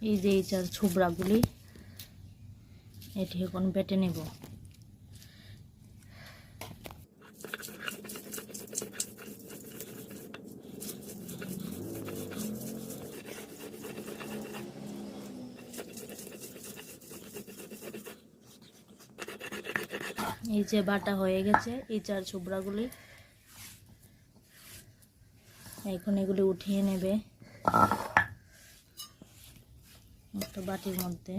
এই যে এই চার ছোবড়াগুলি, এটি এখন বেটে নেব। এই যে বাটা হয়ে গেছে, এই চার ছোবড়াগুলি। এখন এগুলি উঠিয়ে নেবে। একটা বাটির মধ্যে।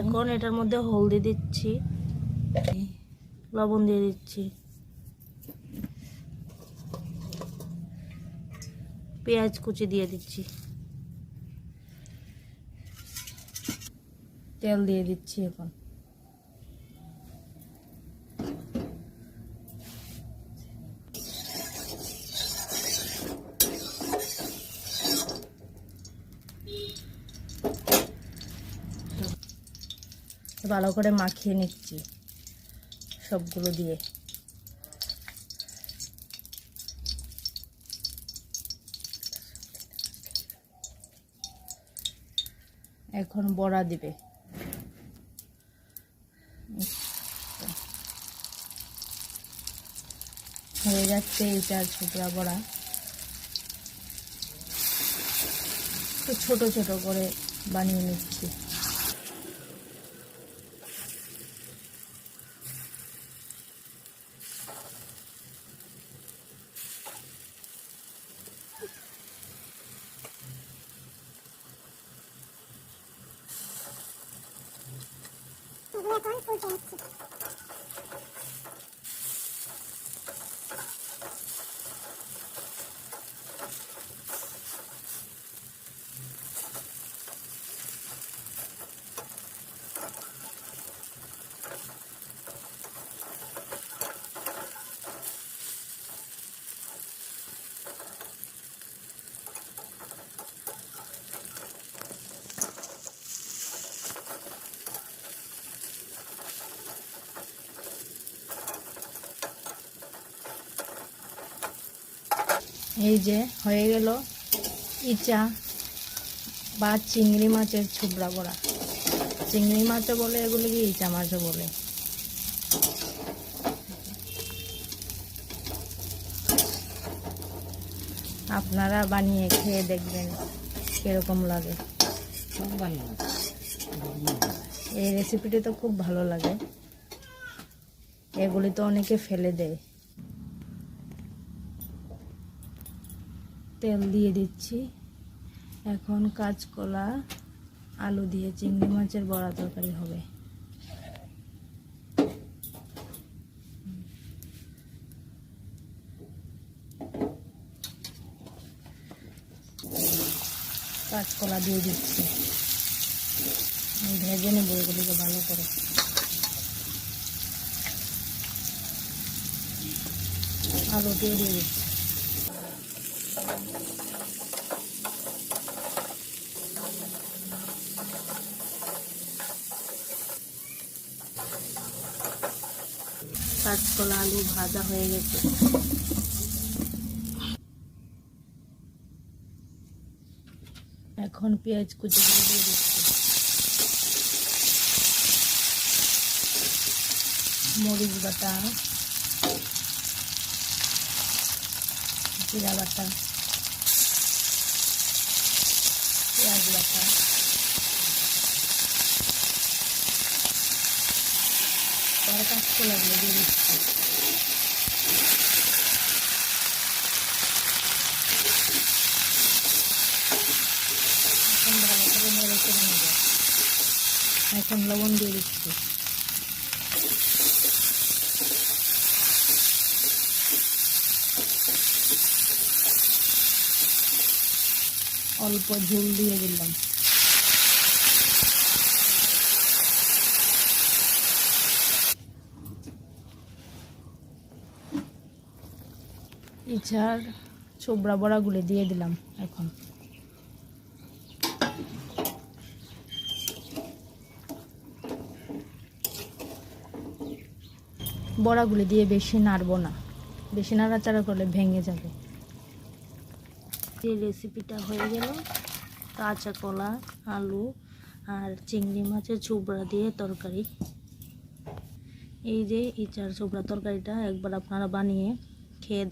এখন এটার মধ্যে হলদি দিচ্ছি। লবণ দিয়ে দিচ্ছি। পেঁয়াজ কুচি দিয়ে দিচ্ছি। তেল দিয়ে দিচ্ছি এখন। ভালো করে মাখিয়ে নিচ্ছি সবগুলো দিয়ে। এখন বড়া দিবে। হয়ে যাচ্ছে এই চার ছোকরা বড়া ছোট ছোট করে বানিয়ে নিচ্ছি। importante. এই যে হয়ে গেল ইচা বা চিংড়ি মাছের ছুবড়া বড়া। চিংড়ি মাছও বলে এগুলিকে ইচা মাছও বলে? আপনারা বানিয়ে খেয়ে দেখবেন কীরকম লাগে। এই রেসিপিটি তো খুব ভালো লাগে। এগুলি তো অনেকে ফেলে দেয়। তেল দিয়ে দিচ্ছি। এখন কাঁচকলা, আলু দিয়ে চিংড়ি মাছের বড়া তরকারি হবে। কাঁচকলা দিয়ে দিচ্ছি। ভেজে নেব এগুলিকে ভালো করে। আলু দিয়ে দিয়ে দিচ্ছি। কাঁচকলা আলু ভাজা হয়ে গেছে। এখন পেঁয়াজ কুচি করে দিয়ে দিচ্ছি। মরিচ বাটা, জিরা বাটা। পেঁয়াজ বাটা পরে কাঁচকলাগুলো এখন ভালো করে এখন লবণ দিয়ে দিচ্ছি। অল্প ঝোল দিয়ে দিলাম। ইছার ছোবড়া বড়াগুলো দিয়ে দিলাম এখন। বড়াগুলি দিয়ে বেশি নাড়বো না। বেশি নাড়াচাড়া করলে ভেঙে যাবে। এই রেসিপিটা হয়ে গেল, কাঁচা কলা, আলু আর চিংড়ি মাছের চুবড়া দিয়ে তরকারি। এই যে ইচার চুবড়া তরকারিটা একবার আপনারা বানিয়ে খেয়ে